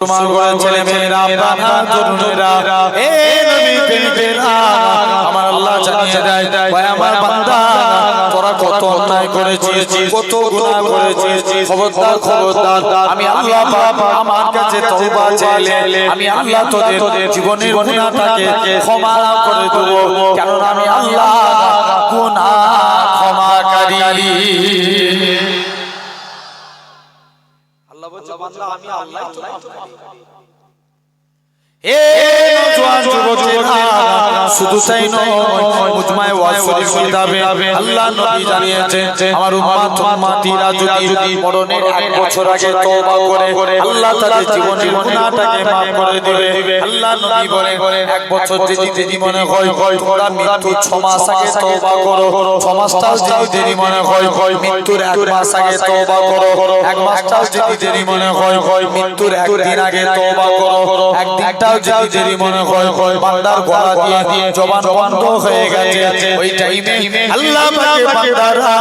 তোমার ঘরে ছেলে মেয়েরা প্রাণা তরুণেরা এ নবী প্রেমিকেরা আমার আল্লাহ জানিয়ে দেয় ভাই আমার বান্দা তোরা কত অন্যায় করেছিস কত গুনাহ করেছিস। খবরদার খবরদার আমি আল্লাহ বাবা আমার কাছে তওবা চাইলে আমি আল্লাহ তোদের জীবনের গুনাহটাকে ক্ষমা করে দেব। কেন আমি আল্লাহ গুনাহ ক্ষমাকারী বান্দা আমি আল্লাহ তো এ শুধু তাই নয় মুজমায়ে ওয়াজ শরীফ কিতাবে আল্লাহ নবী জানিয়েছেন, আমার উম্মত উম্মতিরা যদি মরণের এক বছর আগে তওবা করে, আল্লাহ তাদের জীবনের গুনাহটাকে maaf করে দিবে। আল্লাহ নবী বলে, এক বছর যদি দেরি মনে হয়, তোমরা মৃত্যু ছ মাস আগে তওবা করো। ছ মাসটাও যদি দেরি মনে হয়, মৃত্যুর এক মাস আগে তওবা করো। এক মাসটাও যদি দেরি মনে হয়, মৃত্যুর একদিন আগে তওবা করো। একদিনটাও যদি দেরি মনে হয় বান্দার গলা দিয়ে দিয়ে জবান বন্ধ হয়ে গেছে ওই টাইমে আল্লাহ পাকে বান্দারা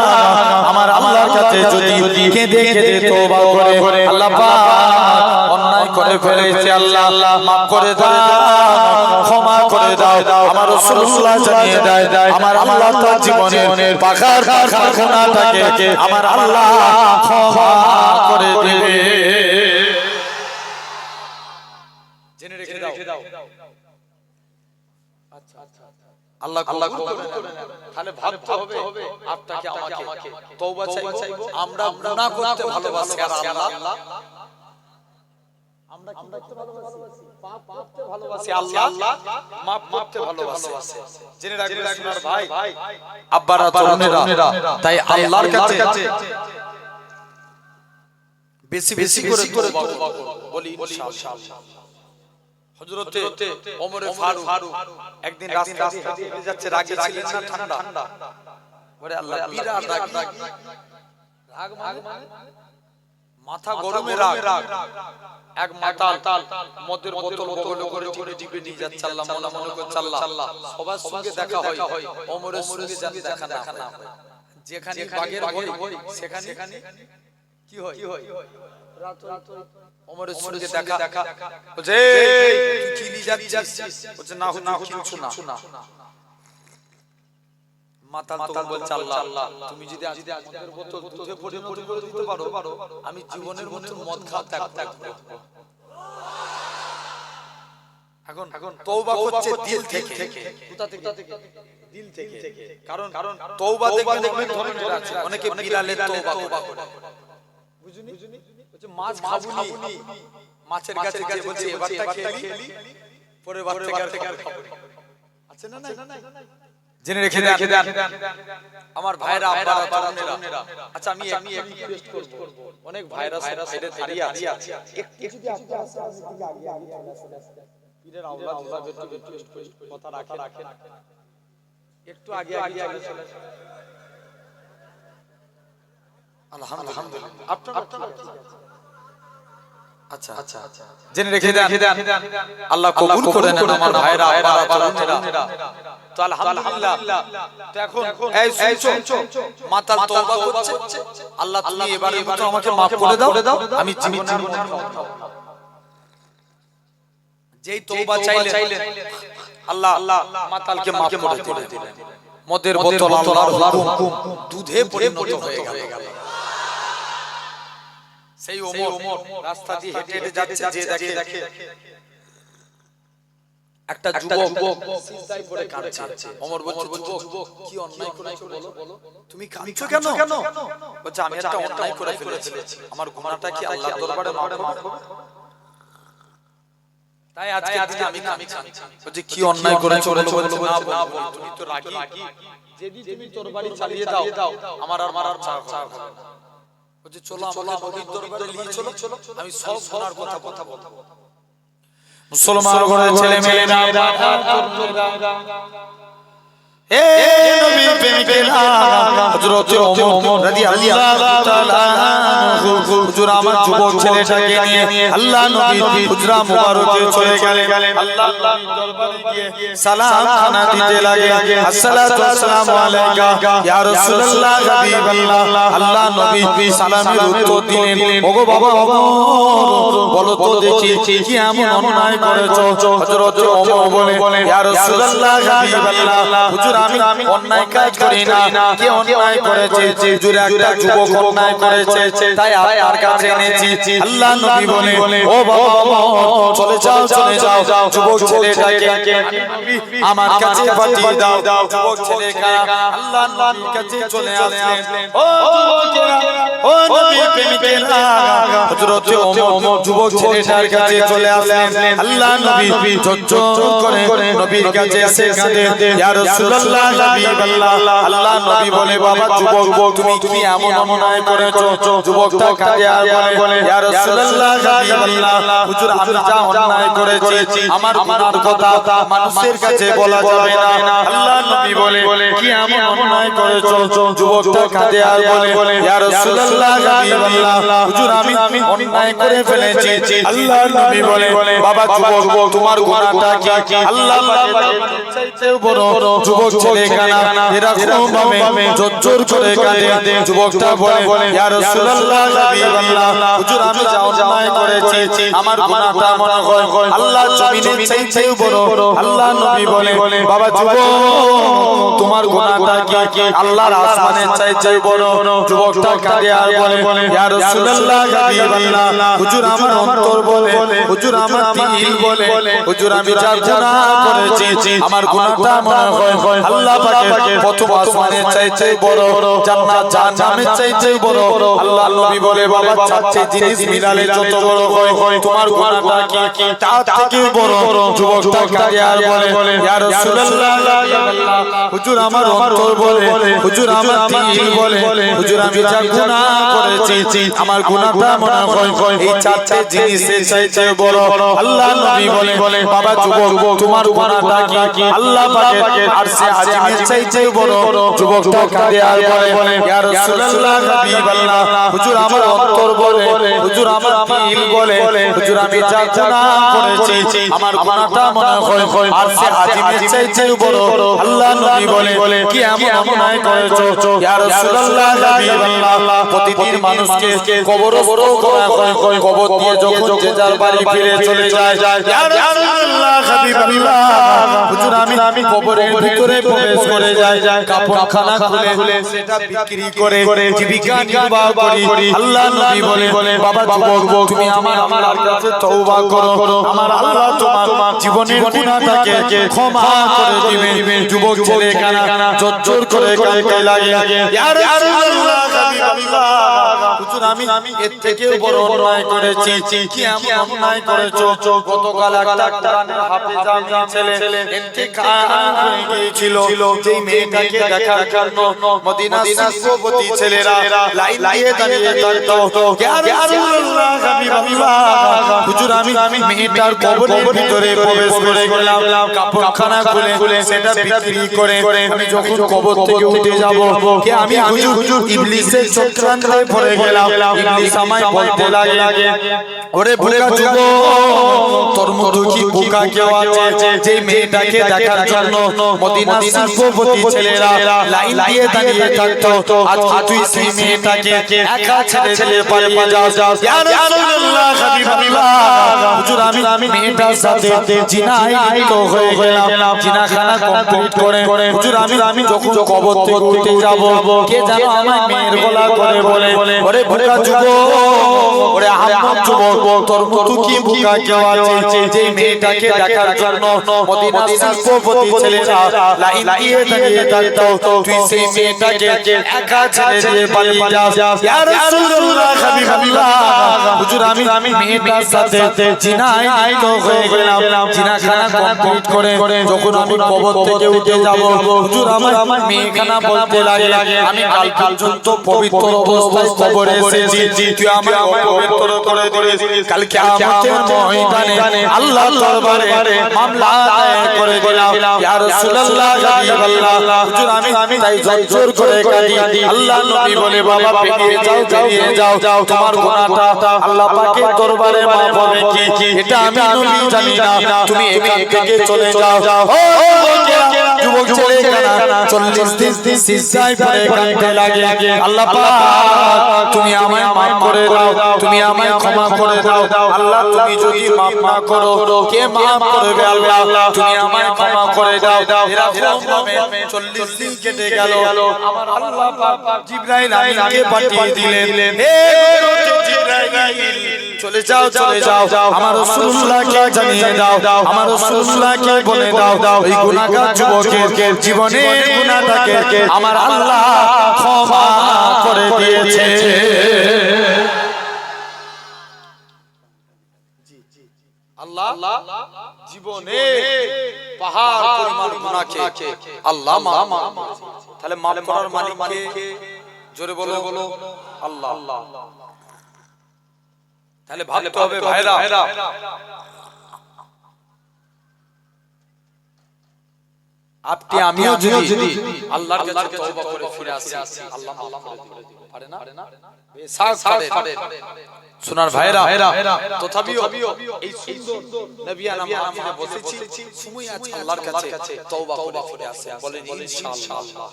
আমার আল্লাহর কাছে যদি কেঁদে কেঁদে তওবা করে আল্লাহ পাক অন্যায় করে ফেলেছে আল্লাহ আল্লাহ মাফ করে দাও ক্ষমা করে দাও আমার রাসূলুল্লাহ জানিয়ে দেয় আমার আল্লাহ তার জীবনের পাখার কারখানাটাকে আমার আল্লাহ ক্ষমা করে দেবে আল্লাহ আল্লাহ তাহলে ভাবতে হবে আপনাকে আমাকে তওবা চাইব আমরা গুনাহ করতে ভালোবাসি আর আল্লাহ। আমরা কি করতে ভালোবাসি? পাপ করতে ভালোবাসি আল্লাহ? মাফ করতে ভালোবাসে। জেনে রাখবেন সোনার ভাই। আব্বারা তরুণেরা তাই আল্লাহর কাছে বেশি বেশি করে তওবা করো বলি ইনশাআল্লাহ। হযরতে ওমর ফারুক একদিন রাস্তা দিয়ে যাচ্ছে রাগে ছিলেন না ঠান্ডা। বলে আল্লাহ বিরাট রাগ রাগ মানে? মাথা গরমে রাগ। এক মাতাল মদের বোতল বগলে করে টিপে টিপে নিয়ে যাচ্ছে আল্লাহ মনে মনে করছে আল্লাহ। সবার সঙ্গে দেখা হয়। ওমরের সঙ্গে যাতে দেখা না হয়। যেখানে বাগের ভয় সেখানে কি হয়? ওমরের সঙ্গে দেখা। বলছে তুই কি নিয়ে যাচ্ছিস। বলছে না না না মাতাল তো বলছে আল্লাহ তুমি যদি মদের বোতল দুধে পরিণত করে দিতে পারো আমি জীবনের মতো মদ খাওয়া ত্যাগ ত্যাগ করব। এখন এখন তওবা করছে দিল থেকে। কোথা থেকে? দিল থেকে। কারণ কারণ তওবা দেখবেন অনেক ধরনের আছে। অনেকে বিলালে তওবা করে। বুঝুনি? বলছে মাছ খাবুনি। মাছের কাছে গিয়ে বলছে এবারটা খেলি পরে বার থেকে আর খাব না। আছে না নাই? জেনে রেখে দেন আমার ভাইরা তরুণেরা। আচ্ছা আমি আমি একটু রিকোয়েস্ট করব। অনেক ভাইরা ভাইরা সাইডে দাঁড়িয়ে আছে। একটু যদি আগে আগে পীরের আওলাদ আওলাদ একটু রিকোয়েস্ট কথা রাখে রাখে একটু আগে আগে আগে চলে আসেন আলহামদুলিল্লাহ আপনার আপনার আচ্ছা আচ্ছা জেনে রেখে দেন। আল্লাহ কবুল করে নেন আমার ভাইরা আব্বারা তরুণেরা তো আলহামদুলিল্লাহ। তো এখন এই শুনছো? মাতাল তওবা করছে আল্লাহ তুমি এবারে মতো আমাকে maaf করে দাও। আমি জীবনের যেই তওবা চাইলেন। আল্লাহ আল্লাহ মাতালকে maaf করে দিলেন। মদের বোতল আল্লাহর হুকুম। দুধে পরিণত হয়ে গেল। সেই ওমর রাস্তা দিয়ে হেঁটে হেঁটে যাচ্ছে যে দেখে দেখে। একটা যুবক সিজদায় পড়ে কাঁদছে। ওমর বলছে যুবক কি অন্যায় করেছ বলো? তুমি কাঁদছো কেন? কেন? বলছে আমি একটা অন্যায় করে ফেলেছি। আমার গুনাহটা কি আল্লাহর দরবারে মাফ হবে তাই আজকে দিনে আমি কাঁদছি। বলছে কি অন্যায় করেছ বলো? বলছে না তুমি তো রাগী। যদি তুমি তোর বাড়ি চালিয়ে দাও আমার আর মারার চা হবে না। বলছে চলো আমাকে নবীর দরবারে নিয়ে চলো। আমি সব শোনার কথা কথা বলব। মুসলমান ঘরের ছেলে মেয়েরা এ নবী প্রেমিকেরা হযরত ওমর রাদিয়াল্লাহু তাআলা হুজুর আমার যুবক ছেলেটাকে নিয়ে আল্লাহ নবী হুজরা মুবারকে চলে গেলেন। আল্লাহ দরবারে গিয়ে সালাম খানা দিতে লাগে। আসসালাতু ওয়াসসালামু আলাইকা। ইয়া রাসূলুল্লাহ হাবিবাল্লাহ। আল্লাহ নবী সালামের উত্তর দিলেন। ওগো বাবা ওমর বলো তো দেখি কি এমন অন্যায় করেছ? হযরত ওমর বলে ইয়া রাসূলুল্লাহ হাবিবাল্লাহ হুজুর আমি অন্যায় কাজ করি না কে অন্যায় করেছে হুজুর একটা যুবক অন্যায় করেছে তাই আপনার কাছে এনেছি আল্লাহ নবী বলে ও বাবা চলে যাও চলে যাও যুবক ছেলেটাকে আমার কাছে পাঠিয়ে দাও যুবক ছেলেটা আল্লাহ নবীর কাছে চলে আসলেন ও ও নবী প্রেমিকেরা হযরত ওমর যুবক ছেলেটার কাছে চলে আসলেন আল্লাহ নবী ঝরঝর করে নবীর কাছে এসে কাঁদে ইয়া রাসূলুল্লাহ হাবিবাল্লাহ আল্লাহ নবী বলে বাবা যুবক তুমি কি এমন অন্যায় করেছ যুবকটা কাঁদে আর বলে ইয়া রাসূলুল্লাহ হাবিবাল্লাহ হুজুর আমি যা অন্যায় করেছি আমার গুনার কথা মানুষের কাছে বলা যাবে না আল্লাহ নবী বলে কি এমন অন্যায় করেছ যুবকটা কাঁদে আর বলে ইয়া রাসূলুল্লাহ হাবিবাল্লাহ হুজুর আমি অন্যায় করে ফেলেছি আল্লাহ নবী বলে বাবা যুবক তোমার গুনাহটা কি আল্লাহ চাইতেও বড় যুবক ছেলে কানা এরকম ভাবে জোর করে কাঁদে যুবকটা বলে ইয়া রাসূলুল্লাহ হাবিবাল্লাহ হুজুর আমি যা অন্যায় করেছি আমার গুনাহটা মনে হয় আল্লাহ জমিনে চাইতেও বড় আল্লাহ নবী বলে বাবা যুবক তোমার গুনাহটা কি? আল্লাহর আসমানের চাইতেও বড় যুবকটা কাঁদে আর বলে ইয়া রাসূলুল্লাহ হাবিবাল্লাহ হুজুর আমার অন্তর বলে হুজুর আমার দিল বলে হুজুর আমি যা গুনাহ করেছি আমার গুনাহটা মনে হয় আল্লাহ প্রথম আসমানের চাইতে বড় জান্নাত জাহান্নামের চাইতে বড়। আল্লাহ নবী বলে বাবা চাচ্ছে জিনিস মিলালে যত বড় হয় তোমার গুনাহটা কি? তার থেকে বড় যুবকটা কাজে আর বলে ইয়া রাসূলুল্লাহ হুজুর আমার অন্তর বলে হুজুর আমার বলে হুজুর আমি যা গুনাহ করেছি আমার গুনাহটা মনে হয় এই চারটে জিনিসের চাইতে বড় আল্লাহ নবী বলে বাবা যুবক তোমার গুনাহটা কি? আল্লাহ পাকের আরশে আজিমের চাইতে বড় যুবকটা কাঁদে আর বলে ইয়া রাসূলুল্লাহ হাবিবাল্লাহ হুজুর আমার অন্তর বলে হুজুর আমার দিল বলে হুজুর আমি যা গুনাহ করেছি আমার গুনাহটা মনে হয় আরশে আজিমের চাইতে বড় আল্লাহ নবী বলে কি এমন অন্যায় করেছ? ইয়া রাসূলুল্লাহ হাবিবাল্লাহ প্রতিদিন মানুষকে কবর বড় কবর দিয়ে যখন যে যার বাড়ি ফিরে চলে যায়। আমি কবরের ভিতরে প্রবেশ করে যাই। কাপড়খানা খুলে সেটা বিক্রি করে জীবিকা নির্বাহ করি। আল্লাহ নবী বলে বাবা যুবক তুমি আমার আমার কাছে তওবা করো। আমার আল্লাহ তোমার জীবনের গুনাহটাকে ক্ষমা করে দিবে। যুবক ছেলে কানা জোর করে লাগে ইয়া রাসূলুল্লাহ হাবিবাল্লাহ। হুজুর আমি এর থেকেও বড় অন্যায় করেছি। কি এমন অন্যায় করেছ? গতকাল একটা কোরআনের হাফেজ আমি ছেলে। ইন্তেকাল হয়ে গিয়েছিল। যেই মেয়েটাকে দেখার জন্য মদিনা শিল্পপতি ছেলেরা লাইন দিয়ে দাঁড়িয়ে থাকতো ইয়া রাসূলুল্লাহ হাবিবাল্লাহ হুজুর আমি মেয়েটার কবরের ভিতরে প্রবেশ করে গেলাম কাপড়খানা খুলে সেটা বিক্রি করে আমি যখন কবর থেকে উঠে যাব কে আমি? হুজুর হুজুর ইবলিসের চক্রান্তে পড়ে গেলাম ইবলিস আমায় বলতে লাগে। ওরে বোকা যুব তোর মতো কি বোকা কেউ আছে যে মেয়েটাকে দেখার জন্য মদিনা শিল্পপতি ছেলেরা লাইন দিয়ে দাঁড়িয়ে থাকতো। আজ তুই সেই মেয়েটাকে একা ছেড়ে ছেড়ে পালিয়ে যাস ইয়া রাসূলুল্লাহ হাবিবাল্লাহ হুজুর আমি আমি মেয়েটার সাথে জিনায় লিপ্ত হয়ে গেলাম। জিনাখানা কমপ্লিট করে হুজুর আমি আমি যখন কবর থেকে উঠে যাব কে জানো আমার মেয়ের গলা করে বলে ওরে বোকা যুবক ওরে আহমদ যুবক তোর মতো কি বোকা কেউ আছে যে মেয়েটাকে দেখার জন্য মদিনা শিল্পপতি ছেলেরা লাইন দিয়ে দাঁড়িয়ে থাকতো তুই সেই মেয়েটাকে একা ছেড়ে দিয়ে পালিয়ে যাস। ইয়া রাসূলুল্লাহ হাবিবাল্লাহ। হুজুর আমি আমি মেয়েটার সাথে জিনায় লিপ্ত হয়ে গেলাম। জিনাখানা কমপ্লিট করে যখন আমি কবর থেকে উঠে যাব হুজুর আমার আমার মেয়েখানা বলতে লাগে আমি কাল পর্যন্ত পবিত্র অবস্থায় কবরে এসেছি তুই আমাকে করে দিয়েছিস কাল কিয়ামতের ময়দানে আল্লাহ দরবারে মামলা দায়ের করে দিলাম। ইয়া রাসূলুল্লাহ হুজুর আমি আমি তাই জোর করে কাঁদি। আল্লাহ নবী বলে বাবা পেরিয়ে যাও পেরিয়ে যাও যাও। তোমার গুনাহটা আল্লাহ পাকের দরবারে মাফ হবে। কি এটা আমি নবী জানি না। তুমি এখান থেকে চলে যাও। ও যুবক ছেলে 40 দিন কাঁদতে লাগে। আল্লাহ তুমি আমায় মাফ করে দাও তুমি আমায় ক্ষমা করে দাও। আল্লাহ তুমি যদি মাফ না করো কে মাফ করবে আল্লাহ? তুমি আমায় ক্ষমা করে দাও। 40 দিন কেটে গেল। আমার আল্লাহ পাক জিবরাইল আমিনকে পাঠিয়ে দিলেন। চলে যাও চলে যাও আমার রাসূলুল্লাহকে জানিয়ে দাও। আমার রাসূলুল্লাহকে বলে দাও। এই গুনাহগার যুবকের জীবনের গুনাহটাকে আমার আল্লাহ ক্ষমা করে দিয়েছে। আল্লাহ জীবনে পাহাড় পরিমাণ গুনাহকে আল্লাহ মাফ তাহলে মাফ করার মালিককে জোরে বলো। বলো। আল্লাহ। তাহলে ভাবতে হবে ভাইরা। আপনি আমিও যদি আল্লাহর কাছে তওবা করে ফিরে আসি আল্লাহ মাফ করে পারে না? পারে সোনার ভাইরা। তথাপিও এই সুন্দর নবী মাহফিলে বসেছি সময় আছে আল্লাহর কাছে তওবা করে ফিরে আসি। বলেন ইনশাআল্লাহ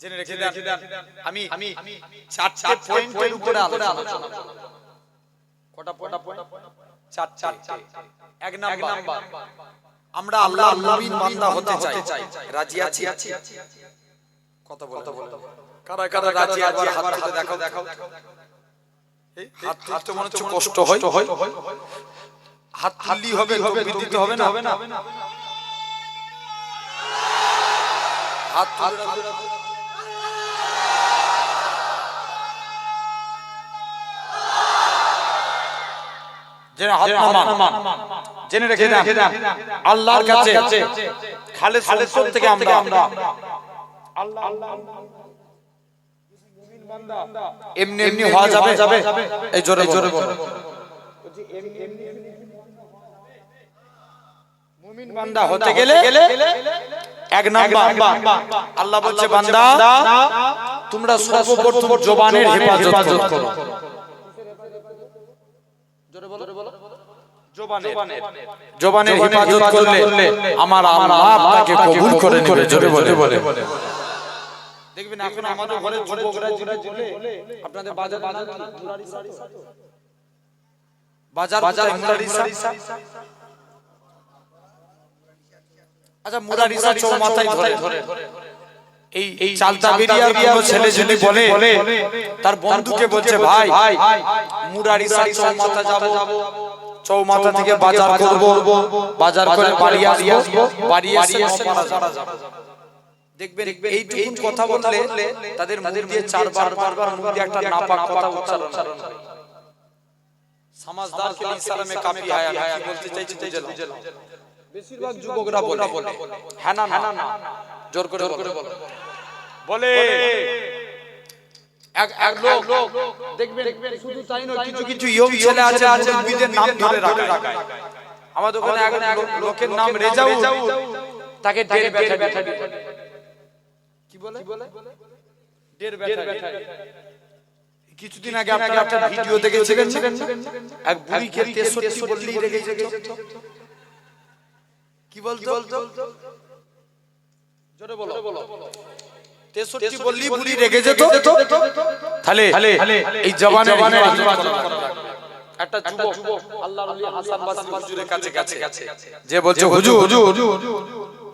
জেনে রেখে দেন আমি আমি চারটে পয়েন্টের উপরে আলোচনা করব কটা পয়েন্ট চার এক নাম্বার আমরা আল্লাহ নবীর বান্দা হতে চাই। রাজি আছি? কথা বলো কারা কারা রাজি আছে? হাত তুলে দেখাও। দেখাও এই হাত তুলতে মনে হচ্ছে কষ্ট হয়। হাত তুললি হবে হবে দিতে হবে না। হাত তুলে জেনে হাত নামান। জেনে রেখে দেন আল্লাহর কাছে। খালেদ খালেদ থেকে আমরা। আমরা। এমনি এমনি হওয়া যাবে। যাবে। এই জোরে জোরে বলো। মুমিন বান্দা হতে গেলে এক নাম্বার। আল্লাহ বলছে বান্দা তোমরা সর্বপ্রথম জবানের হেফাজত করো। জবানের। হেফাজত করলে আমার আল্লাহ আপনাকে কবুল করে নেবে জোরে বলে। বলে। দেখবেন এখন আমাদের ঘরে যুবকরা যদি বলে আপনাদের বাজার বাজার বাজার মুরারিসা। আচ্ছা মুরারিসা চৌমাথায় ধরে। এই এই চালতা কোনো ছেলে যদি বলে তার বন্ধুকে বলছে ভাই মুরারিসা চৌমাথা যাব চৌমাথা থেকে বাজার করব বাজার করে বাড়ি আসব বাড়ি এসে দেখবেন এইটুকুন কথা বললে তাদের মুখ দিয়ে চারবার বারবার মুখ দিয়ে একটা নাপাক কথা উচ্চারণ সমাজদার কে ইসলামে কাফি হায়া কি বলতে চাইছি বেশিরভাগ যুবকরা বলে। হ্যাঁ না না না। জোর করে বলে। বলে। এক এক লোক। দেখবেন শুধু তাই নয় কিছু কিছু ইয়ং ছেলে আছে আছে মুমিদের নাম ধরে রাখায়। আমাদের ওখানে এক লোকের নাম রেজাউ তাকে কি বলে? ডের ব্যাঠা কিছুদিন আগে আপনারা একটা ভিডিও দেখেছিলেন এক বুড়িকে 63 বললেই রেগে যেত। কি বলতো? জোরে বলো তেষট্টি বললি বুড়ি রেগে যেত তাহলে এই জবানে একটা যুবক আল্লাহর ওলি হাসান হুজুরের কাছে কাছে যে বলছে হুজুর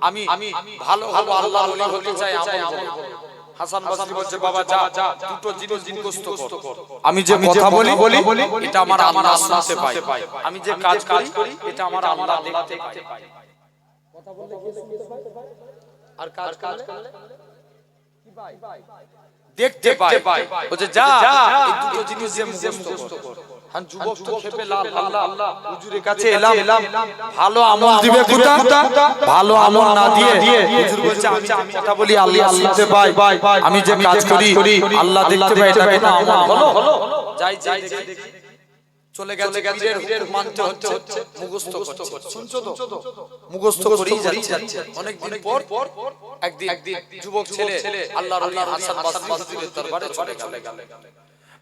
আমি আমি ভালো ভালো আল্লাহর ওলি হতে চাই আমল হাসান বাসরি বলছে বাবা যা যা দুটো জিনিস কর আমি যে কথা বলি বলি এটা আমার আল্লাহ শুনতে পাই আমি যে কাজ করি এটা আমার আল্লাহ দেখতে পাই কথা বললে কে শুনতে পায় আর কাজ কাজ করলে? দেখতে পায় বলছে যা এই দুটো জিনিস যে মুখস্থ কর। আর যুবক তো খেপে লাল আল্লাহ হুজুরের কাছে এলাম ভালো আমল দিবে কোথা ভালো আমল না দিয়ে হুজুর বলছে আমি আমি কথা বলি আল্লাহ শুনতে পাই। আমি যে কাজ করি আল্লাহ দেখতে পাই এটা কোনো আমল। হলো যাই যাই দেখি চলে গেছে পীরের হুকুম মানতে হচ্ছে মুখস্থ করছে। শুনছো তো? মুখস্থ করেই যাচ্ছে। অনেক দিন পর একদিন যুবক ছেলে আল্লাহর ওলি হাসান বাসরি দরবারে চলে গেল।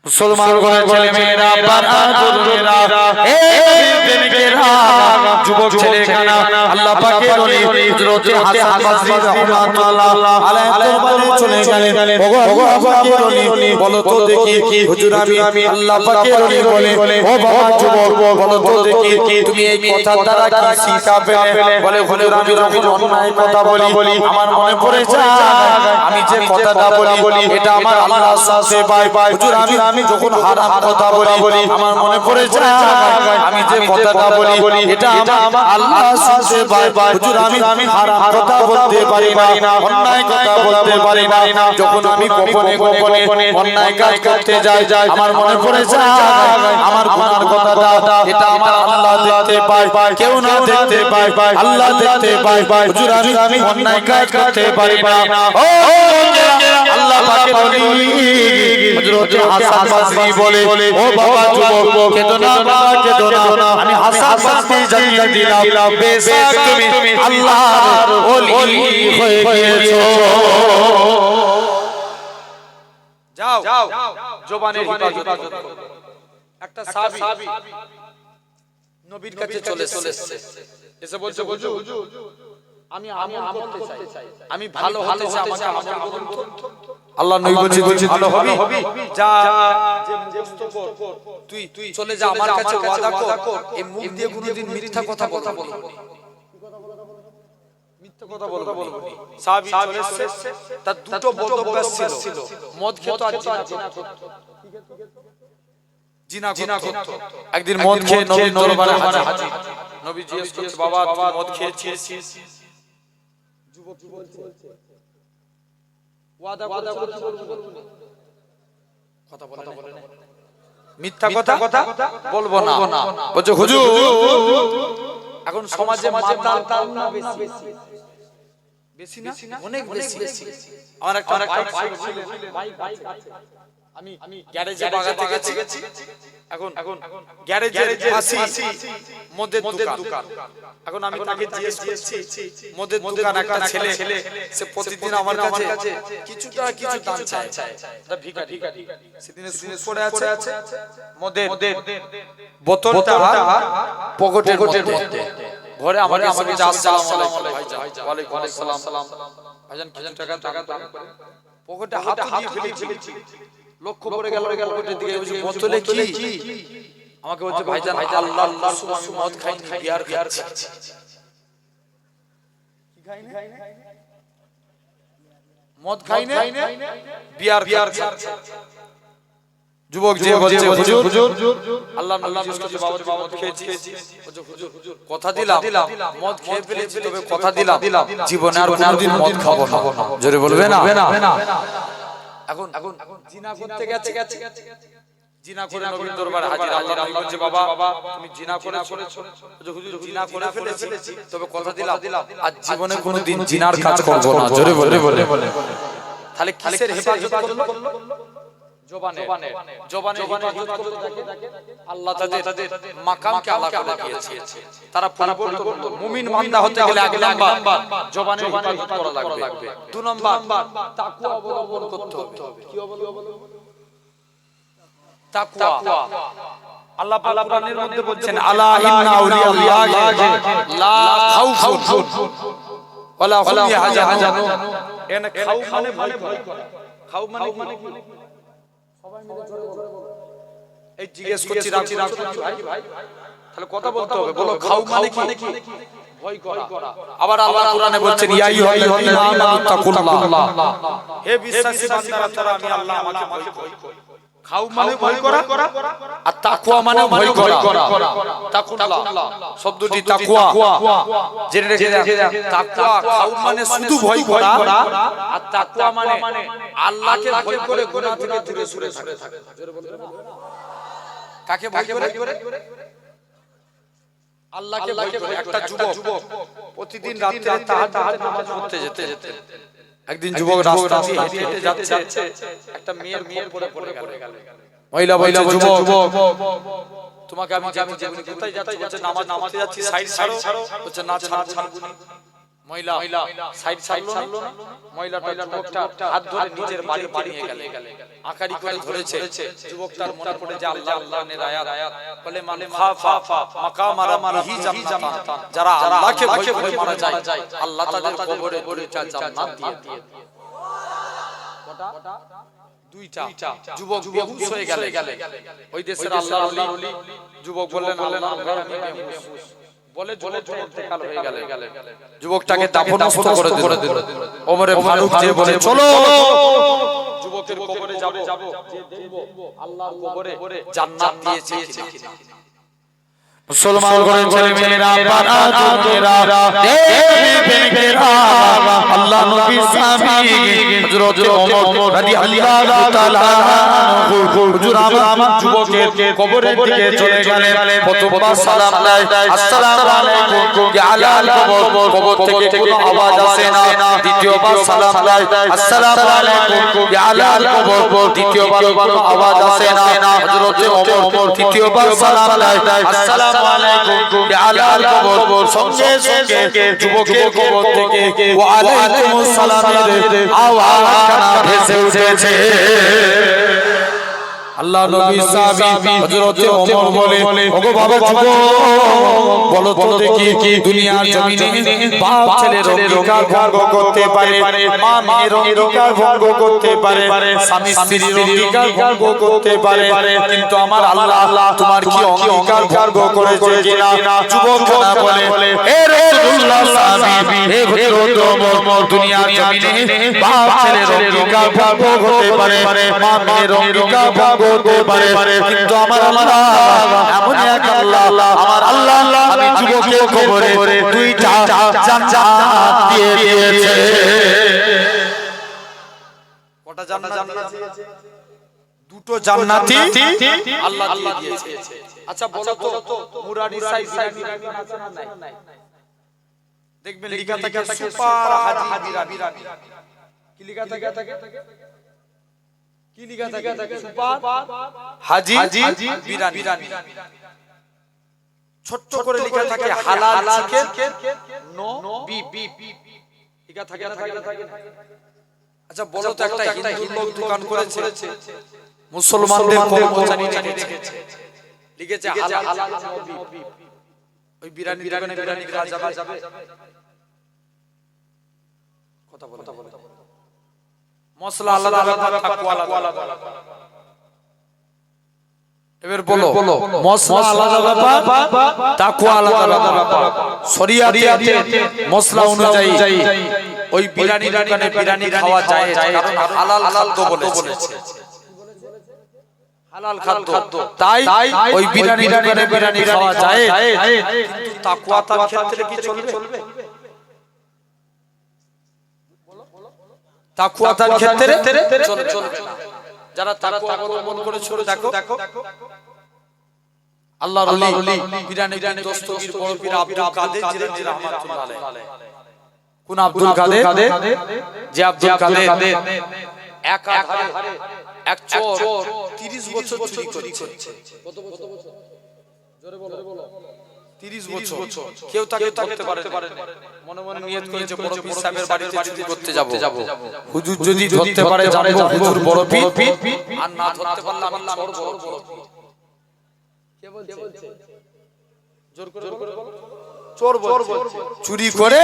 মুসলমান ঘরে ছেলে মেয়েরা বারাদুরেরা এ প্রেমিকেরা যুবক ছেলে আল্লাহ পাকের ওলি হযরত হাসান বাসরি রাহমাতুল্লাহ আলাইহি দরবারে চলে গেলেন ওগো ওগো পাকের ওলি বলো তো দেখি হুজুর আমি আল্লাহ পাকের ওলি বলে ও বাবা যুবক বলো তো দেখি তুমি এই কথার দ্বারা কি শিক্ষা পেলে? বলে হুজুর আমি যখন অন্যায় কথা বলি আমার মনে পড়ে যায় আমি যে কথাটা বলি এটা আমার আল্লাহ সাথে হুজুর আমি আমি যখন হারাম কথা বলি আমার মনে পড়ে যায় আমি যে কথাটা বলি এটা আমার আল্লাহ সাথে পাই পাই হুজুর আমি আমি হারাম কথা বলতে পারি না অন্যায় কথা বলতে পারি না যখন আমি গোপনে গোপনে অন্যায় কাজ করতে যাই যাই আমার মনে পড়ে যায় আমার গুনার কথাটা এটা আমার আল্লাহ দেখতে পাই পাই কেউ না দেখতে পায় পাই আল্লাহ দেখতে পাই পাই হুজুর আমি আমি অন্যায় কাজ করতে পারি না ও আল্লাহ পাকের ওলি। হযরত হাসান বাসরি বলে ও বাবা যুবক কেদো না বাবা আমি হাসান বাসরি জানিয়ে দিলাম বেশক তুমি আল্লাহর ওলি হয়ে গিয়েছো। যাও জবানের হিফাজত একটা সাহাবী নবীর কাছে চলে এসেছে। এসে বলছে হুজুর আমি আমি আমল করতে চাই। আমি ভালো হতে চাই আমাকে আমল করুন আল্লাহ নবী বলছে বলছে ভালো হবি। যা যে মুখস্থ কর। তুই তুই চলে যা আমার কাছে ওয়াদা কর। এই মুখ দিয়ে কোনোদিন মিথ্যা কথা কথা বলবি। মিথ্যা কথা বলব। না। সাহাবী চলে এসেছে। তার দুটো বদ অভ্যাস ছিল। মদ খেত আর জিনা করত। জিনা করত। একদিন মদ খেয়ে নবী দরবারে হাজির। নবী জিজ্ঞেস করছে বাবা মদ খেয়েছিস? যুবক কি বলছে ওয়াদা ওয়াদা করতে কথা বলে না মিথ্যা কথা কথা বলব না। বলছে হুজুর এখন সমাজে মাতাল তাল না বেশি। বেশি। না? অনেক বেশি। আমার একটা বাইক ছিল। বাইক আছে। আমি আমি গ্যারেজে বাগাতে গেছি। এখন এখন গ্যারেজের পাশে মদের দোকান। এখন আমি তাকে জিজ্ঞেস করছি মদের দোকান একটা ছেলে সে প্রতিদিন আমার কাছে কিছুটা কিছু দাম চায়। এটা ভিখারি। সেদিনে সুদ পড়ে আছে মদের বোতলটা পকেটের মধ্যে। ঘরে আমার আমাকে আসসালামু আলাইকুম ওয়ালাইকুম আসসালাম। ভাইজান কিছু টাকা টাকা পকেটে হাত দিয়ে ফেলেছি। লক্ষ্য পড়ে গেল পকেটের দিকে বলছি বোতলে কি? আমাকে বলছে ভাইজান আল্লাহ আল্লাহ আমি মদ খাই বিয়ার বিয়ার খাচ্ছি মদ খাই না? বিয়ার বিয়ার খাচ্ছি যুবক যে বলছে হুজুর আল্লাহ আল্লাহ নবী বাবা মদ খেয়েছি বলছে হুজুর কথা দিলাম মদ খেয়ে ফেলেছি তবে কথা দিলাম। জীবনে আর কোনোদিন মদ খাব না। জোরে বলবে না? এখন এখন জিনা করতে গেছে। গেছে। জিনা করে নবীর দরবারে হাজির আল্লাহ যে বলছে বাবা তুমি জিনা করেছ। বলছে, হুজুর জিনা করে ফেলেছি। তবে কথা দিলাম। আর জীবনে কোনোদিন জিনার কাজ করব না। জোরে বলে। বলে। তাহলে কিসের হেফাজত করল? আল্লাহ তাদের তাদের মাকামকে আলাদা করে দিয়েছে তারা পরিবর্তন মুমিন বান্দা হতে গেলে এক নাম্বার। জবানে হেফাজত করা লাগবে। দু নাম্বার। তাকওয়া অবলম্বন করতে হবে। কি অবলম্বন তাকওয়া আল্লাহ পাক কোরআনের মধ্যে বলছেন আলা ইন্না আউলিয়াল্লাহি লা খাউফুন ওয়ালা হুম ইয়াহজানুন এখানে খাউফ মানে ভয় করা। খাউফ মানে কি? এই জিজ্ঞেস করছি রাখছি রাখছি ভাই। তাহলে কথা বলতে হবে বলো খাও মানে কি? ভয় করা। আবার আল্লাহ কোরআনে বলছেন ইয়া আইয়ুহাল্লাযীনা আমানু তাকুল্লাহ। হে বিশ্বাসী বান্দারা তারা আমি আল্লাহ আমাকে ভয় করি। খাও মানে ভয় করা? আর মানে ভয় করা। তাকুল্লাহ শব্দটি তাকওয়া জেনে রেখে দেন। খাও মানে শুধু ভয় করা। আর তাকওয়া মানে আল্লাহকে ভয় করে গুনাহ থেকে দূরে সরে থাকা। কাকে ভয় করে? আল্লাহকে ভয় করে। একটা যুবক প্রতিদিন রাতে তাহাজ্জুদ নামাজ পড়তে যেতে। যেতে। একদিন যুবক রাস্তা দিয়ে হেঁটে যাচ্ছে একটা মেয়ের মেয়ের পরে পড়ে গেল মহিলা মহিলা যুবক তোমাকে আমি জানি কোথায় যাচ্ছি নামাজ নামাজে যাচ্ছি সাইড ছাড়ো বলছে না ছাড় ছাড়বো মহিলা মহিলা সাইড ছাড়লো না? মহিলাটা যুবকটা হাত ধরে নিজের বাড়ি বাড়ি নিয়ে গেলে। আকারি করে ধরেছে। যুবকটার মনে পড়ে যে আল্লাহ আল্লাহ নের আয়াত। বলে মানে ফা ফা ফা মাকাম আরা জান্নাত যারা আল্লাহকে ভয় করে মারা যায় আল্লাহ তাদের কবরে দুইটা জান্নাত দিয়ে দিয়ে দুইটা। যুবক বেহুশ হয়ে গেলে। ওই দেশের আল্লাহর ওলি। যুবক বললেন আল্লাহ আমি বেহুশ। হয়ে যুবকটাকে দাফনস্থ করে দিল। ওমরে ফারুক যে বলে চলো। যুবকের কবরে যাব। যে আল্লাহর কবরে জান্নাত দিয়েছে কিনা মুসলমান করে ছেলে মেয়েরা বাবা যুবকেরা দেবেরা আল্লাহ নবী সাহাবী হযরত ওমর রাদিয়াল্লাহু তাআলা হুজুর আমার যুবকের কবরের দিকে চলে গেলেন প্রথমবার সালাম দেয় আসসালামু আলাইকুম ইয়া আলাল কবর কবর থেকে কোনো আওয়াজ আসে না দ্বিতীয়বার সালাম দেয় আসসালামু আলাইকুম ইয়া আলাল কবর দ্বিতীয়বার কোনো আওয়াজ আসে না হযরত ওমর তৃতীয়বার সালাম দেয় আসসালামু আলাইকুম। ইয়া আলাল কবর? সঙ্গে সঙ্গে যুবকের কবর থেকে ওয়া আওয়াজ কানা ভেসে উঠেছে। আল্লাহ নবী সাহাবী হযরত ওমর বলে ওগো বাবা যুবক বলো তো দেখি কি দুনিয়ার জমিনে বাপ ছেলের অঙ্গীকার ভঙ্গ করতে পারে মা মেয়ের অঙ্গীকার ভঙ্গ করতে পারে স্বামী স্ত্রীর অঙ্গীকার ভঙ্গ করতে পারে কিন্তু আমার আল্লাহ আল্লাহ তোমার কি অঙ্গীকার ভঙ্গ করেছে কিনা যুবক খানা বলে হে রাসূলুল্লাহ সাহাবী হে হযরত ওমর দুনিয়ার জমিনে বাপ ছেলের অঙ্গীকার ভঙ্গ হতে পারে মা মেয়ের অঙ্গীকার ভঙ্গ হতে পারে কিন্তু আমার আল্লাহ এমন এক আল্লাহ আমার আল্লাহ আমি যুবকের খবরে দুইটা জান্নাত দিয়ে দিয়েছে কটা জান্নাত দিয়েছে দুটো জান্নাতি আল্লাহ দিয়ে দিয়েছে আচ্ছা বলো তো মুরারি সাইজ আছে না নাই দেখবেন লিখা থাকে সুপার হাজি বিরানি কি লিখা থাকে কি লিখা থাকে সুপার হাজি বিরানি। ছোট্ট করে লেখা থাকে হালাল চিকেন নো বিপ লেখা থাকে থাকে আচ্ছা বলো তো একটা হিন্দু লোক দোকান করেছে। মুসলমানদের কর্মচারী রেখেছে লিখেছে। হালাল ওই বিরানি দোকানে বিরানি খাওয়া যাবে কথা বলো। মশলা আলাদা আলাদা তাকওয়া আলাদা এবার বলো মশলা আলাদা ব্যাপার তাকওয়া আলাদা ব্যাপার শরিয়াতে মশলা অনুযায়ী ওই বিরিয়ানি দোকানে বিরিয়ানি খাওয়া যায় কারণ হালাল খাদ্য বলেছে। হালাল খাদ্য। তাই ওই বিরিয়ানি দোকানে বিরিয়ানি খাওয়া যায়। কিন্তু তাকওয়া তার ক্ষেত্রে কি চলবে? তাকওয়া তার ক্ষেত্রে চলবে চলবে যারা তাকওয়া অবলম্বন করে ছোট দেখো। আল্লাহর ওলি বিরানি বিরানি দস্তগীর বড় পীর আব্দুল কাদের জিলানী রাহমাতুল্লাহ আলাইহি। কোন আব্দুল কাদের? যে আব্দুল কাদের। এক আধারে এক চোর 30 বছর চুরি করেছে। কত বছর? জোরে বলো। 30 বছর। কেউ তাকে ধরতে পারে মনে মনে নিয়ত করেছে বড় পীর সাহেবের বাড়িতে চুরি করতে যাব। হুজুর যদি ধরতে পারে জানব হুজুর বড় পীর। আর না ধরতে পারলে আমি চোর বড় বড় কে বলছে? জোর করে চোর বলছে। চুরি করে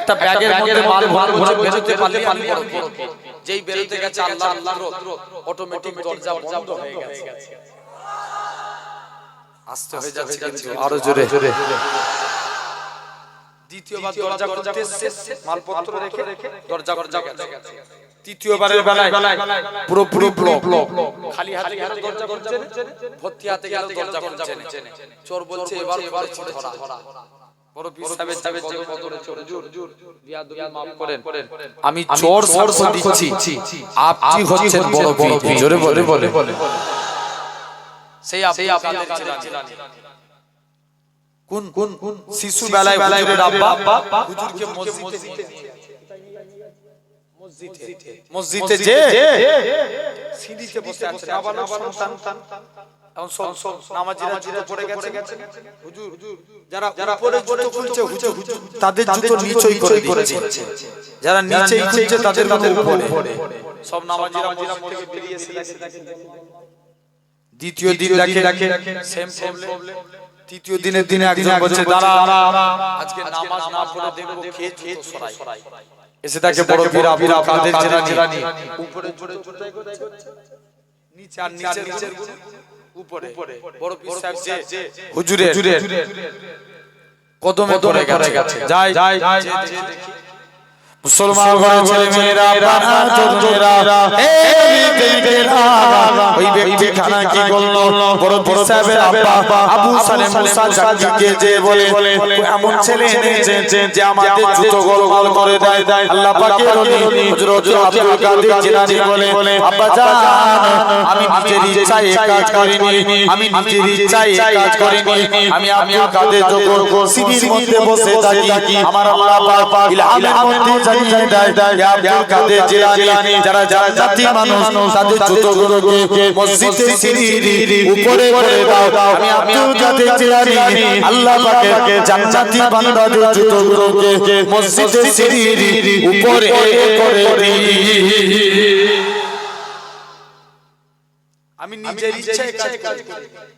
একটা ব্যাগের মধ্যে মাল ভরে ভরে বেরোতে পারলে আমি বড় পীর। যেই বেরোতে গেছে আল্লাহ আল্লাহ অটোমেটিক দরজা বন্ধ হয়ে গেছে। আসতে হয়ে যাচ্ছে আরও জোরে। দ্বিতীয়বার দরজা করতে এসছে মালপত্র রেখে দরজা দরজা তৃতীয়বারের বেলায় পুরো পুরো ব্লক খালি হাতে গেল দরজা করছে ভর্তি হাতে গেল দরজা করছে চোর বলছে এবার এবার ধরা। বড় আমি চোর সাক্ষ্য দিচ্ছি আপনি হচ্ছেন বড় পীর জোরে বলে বলে সেই আব্দুল কাদের জিলানী। কোন কোন? শিশু বেলায় হুজুরের আব্বা? হুজুরকে মসজিদে মসজিদে যে? সিঁড়িতে বসে আছে নাবালক সন্তান এখন সব সব নামাজিরা জুতো পড়ে গেছে হুজুর যারা যারা উপরে জুতো খুলছে হুজুর। তাদের জুতো নিচেই করে দিচ্ছে যারা নিচেই খুলছে তাদের তাদের উপরে। সব নামাজিরা মসজিদ থেকে বেরিয়ে এসে দেখে দ্বিতীয় দিন দেখে সেম প্রবলেম তৃতীয় দিনের দিনে একজন বলছে দাঁড়া আজকে নামাজ না পড়ে দেখব সরাই এসে তাকে বড় বীর আবির কাদের জিলানি। উপরে উপরে জুতাই কোথায় করছে নিচে আর নিচের উপরে। বড় পীর সাহেব যে হুজুরের কদমে পড়ে গেছে। যাই যাই মুসলমান ঘরে ছেলে মেয়েরা বিবেকেরা খানা কি করল বড় বড় সাহেবের আব্বা আবু সালেম মুসা জাকিকে যে বলে এমন ছেলে এনেছে যে আমাদের জুতো গোল গোল করে দেয় আল্লাহ পাকের ওলি হযরত আব্দুল কাদের জিলানী বলে আব্বা জান আমি নিজের ইচ্ছায় কাজ করিনি আমি নিজের ইচ্ছায় কাজ করিনি আমি আব্দুল কাদের যখন সিঁড়ির মধ্যে বসে থাকি আমার আল্লাহ পাক ইলহামের মধ্যে জানিয়ে দেয় আব্দুল কাদের জিলানী যারা যারা জাতি মানুষ তাদের জুতোগুলোকে মসজিদের সিঁড়ির উপরে করে দাও আমি আব্দুল কাদের জিলানী আল্লাহ পাকের জান্নাতি বান্দাদের জুতোগুলোকে উপরে করে দিই আমি নিজের ইচ্ছায় কাজ করি